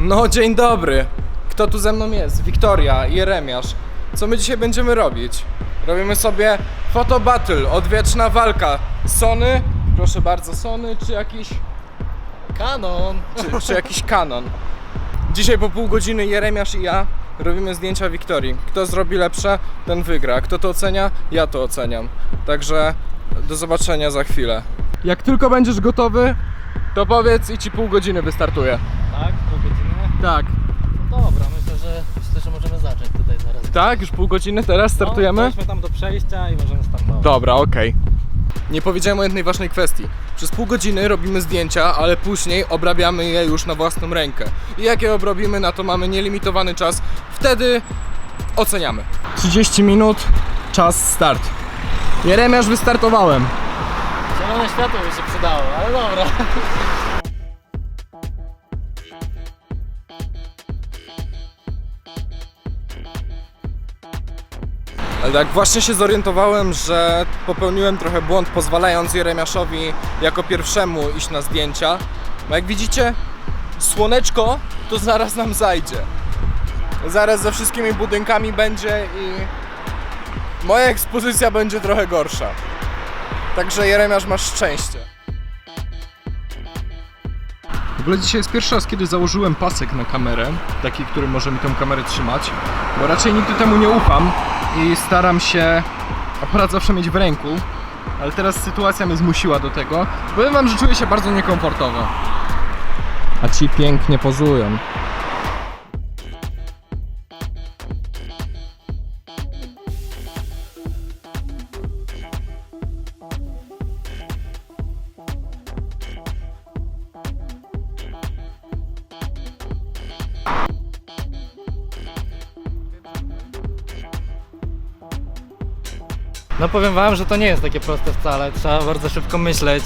No, dzień dobry. Kto tu ze mną jest? Wiktoria, Jeremiasz. Co my dzisiaj będziemy robić? Robimy sobie photo battle, odwieczna walka. Sony, proszę bardzo, Sony czy jakiś, Kanon! czy, czy jakiś Canon. Dzisiaj po pół godziny Jeremiasz i ja robimy zdjęcia Wiktorii. Kto zrobi lepsze, ten wygra. Kto to ocenia? Ja to oceniam. Także do zobaczenia za chwilę. Jak tylko będziesz gotowy, to powiedz i ci pół godziny wystartuje. Tak. No dobra, myślę, że myślę, że możemy zacząć tutaj zaraz. Tak, już pół godziny teraz startujemy? No, tam do przejścia i możemy startować. Dobra, okej. Nie powiedziałem o jednej ważnej kwestii. Przez pół godziny robimy zdjęcia, ale później obrabiamy je już na własną rękę. I jak je obrobimy, na to mamy nielimitowany czas. Wtedy oceniamy. 30 minut, czas start. Jeremiasz, wystartowałem. Zielone światło by się przydało, ale dobra. Ale tak właśnie się zorientowałem, że popełniłem trochę błąd, pozwalając Jeremiaszowi jako pierwszemu iść na zdjęcia. Bo jak widzicie, słoneczko to zaraz nam zajdzie. Zaraz ze wszystkimi budynkami będzie i moja ekspozycja będzie trochę gorsza. Także Jeremiasz masz szczęście. W ogóle dzisiaj jest pierwszy raz, kiedy założyłem pasek na kamerę, taki, który może mi tą kamerę trzymać, bo raczej nigdy temu nie ufam i staram się aparat zawsze mieć w ręku, ale teraz sytuacja mnie zmusiła do tego. Powiem wam, że czuję się bardzo niekomfortowo. A ci pięknie pozują. No powiem wam, że to nie jest takie proste wcale. Trzeba bardzo szybko myśleć.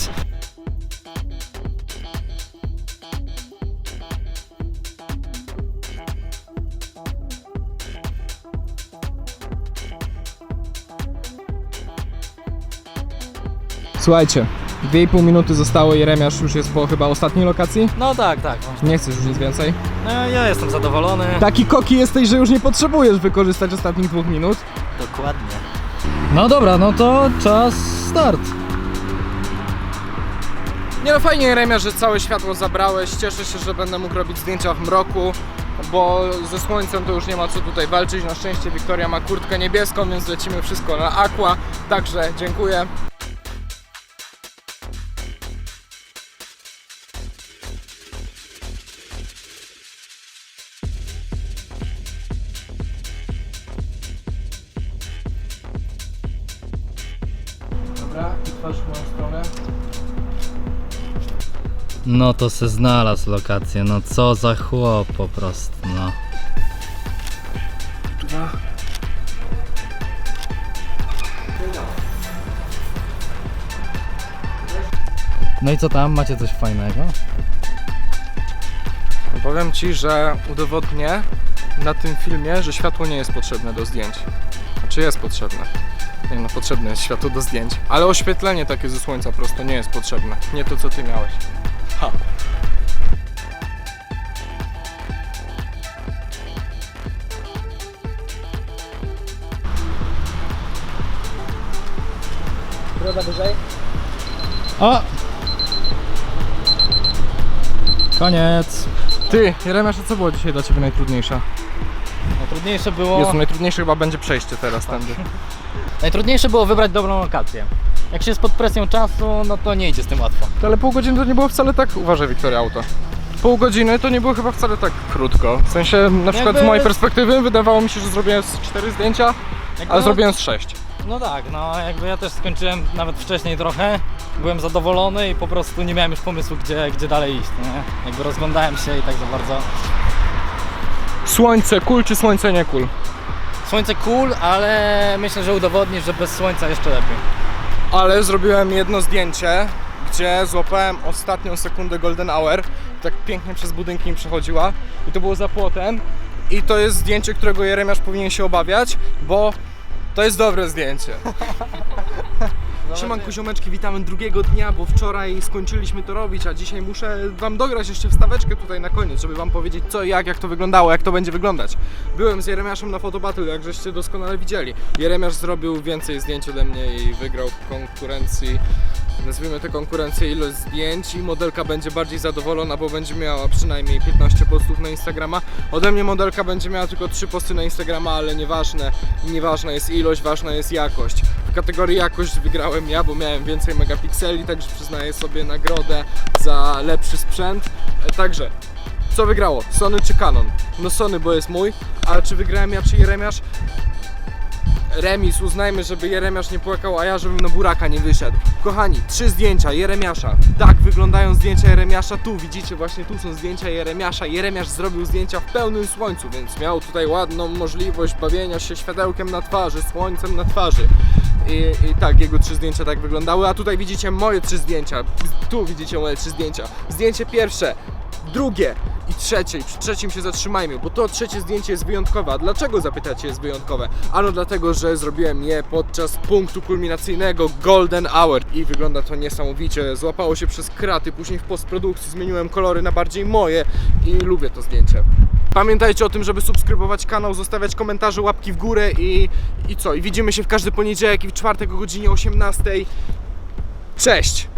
Słuchajcie, 2,5 minuty zostało, Jeremiasz już jest po chyba ostatniej lokacji. No tak, tak. Nie chcesz już nic więcej? No, ja jestem zadowolony. Taki koki jesteś, że już nie potrzebujesz wykorzystać ostatnich dwóch minut. Dokładnie. No dobra, no to czas start. Nie no fajnie Jeremia, że całe światło zabrałeś, cieszę się, że będę mógł robić zdjęcia w mroku, bo ze słońcem to już nie ma co tutaj walczyć, na szczęście Wiktoria ma kurtkę niebieską, więc lecimy wszystko na aqua, także dziękuję. Dobra, i twarz w moją stronę. No to se znalazł lokację, no co za chłop po prostu, no. Dwa. No i co tam, macie coś fajnego? No Powiem Ci, że udowodnię na tym filmie, że światło nie jest potrzebne do zdjęć. Znaczy jest potrzebne. No, potrzebne jest światło do zdjęć. Ale oświetlenie takie ze słońca prosto nie jest potrzebne. Nie to, co Ty miałeś. Ha. Broda wyżej. O! Koniec. Ty, Jeremiasz, a co było dzisiaj dla Ciebie najtrudniejsze? Najtrudniejsze było... Jezu, najtrudniejsze chyba będzie przejście teraz tędy. Najtrudniejsze było wybrać dobrą lokację. Jak się jest pod presją czasu, no to nie idzie z tym łatwo. Ale pół godziny to nie było wcale tak, uważaj Wiktoria Auto. Pół godziny to nie było chyba wcale tak krótko. W sensie, na przykład z Jakby- mojej perspektywy wydawało mi się, że zrobiłem z cztery zdjęcia, Jakby ale no- zrobiłem z sześć. No tak, no jakby ja też skończyłem nawet wcześniej trochę. Byłem zadowolony i po prostu nie miałem już pomysłu, gdzie, gdzie dalej iść, nie? Jakby rozglądałem się i tak za bardzo... Słońce, kul czy słońce nie kul? Słońce cool, ale myślę, że udowodnisz, że bez słońca jeszcze lepiej. Ale zrobiłem jedno zdjęcie, gdzie złapałem ostatnią sekundę Golden Hour. Tak pięknie przez budynki mi przechodziła. I to było za płotem. I to jest zdjęcie, którego Jeremiasz powinien się obawiać, bo to jest dobre zdjęcie. Siemanko ziomeczki, witamy drugiego dnia, bo wczoraj skończyliśmy to robić, a dzisiaj muszę wam dograć jeszcze wstaweczkę tutaj na koniec, żeby wam powiedzieć co i jak, jak to wyglądało, jak to będzie wyglądać. Byłem z Jeremiaszem na fotobattle, jak żeście doskonale widzieli. Jeremiasz zrobił więcej zdjęć ode mnie i wygrał w konkurencji, nazwijmy tę konkurencję ilość zdjęć i modelka będzie bardziej zadowolona, bo będzie miała przynajmniej 15 postów na Instagrama. Ode mnie modelka będzie miała tylko 3 posty na Instagrama, ale nieważne, nieważna jest ilość, ważna jest jakość. W kategorii jakość wygrałem ja, bo miałem więcej megapikseli, także przyznaję sobie nagrodę za lepszy sprzęt. E, Także, co wygrało? Sony czy Canon? No Sony, bo jest mój, ale czy wygrałem ja czy Jeremiasz? Remis, uznajmy, żeby Jeremiasz nie płakał, a ja żebym na buraka nie wyszedł. Kochani, trzy zdjęcia Jeremiasza. Tak wyglądają zdjęcia Jeremiasza. Tu widzicie, właśnie tu są zdjęcia Jeremiasza. Jeremiasz zrobił zdjęcia w pełnym słońcu, więc miał tutaj ładną możliwość bawienia się światełkiem na twarzy, słońcem na twarzy. I, I tak, jego trzy zdjęcia tak wyglądały, a tutaj widzicie moje trzy zdjęcia. Tu widzicie moje trzy zdjęcia. Zdjęcie pierwsze, drugie i trzecie. I przy trzecim się zatrzymajmy, bo to trzecie zdjęcie jest wyjątkowe. A dlaczego zapytacie jest wyjątkowe? Ano dlatego, że zrobiłem je podczas punktu kulminacyjnego Golden Hour i wygląda to niesamowicie. Złapało się przez kraty, później w postprodukcji zmieniłem kolory na bardziej moje i lubię to zdjęcie. Pamiętajcie o tym, żeby subskrybować kanał, zostawiać komentarze, łapki w górę i, i co? I widzimy się w każdy poniedziałek i w czwartek o godzinie 18. Cześć!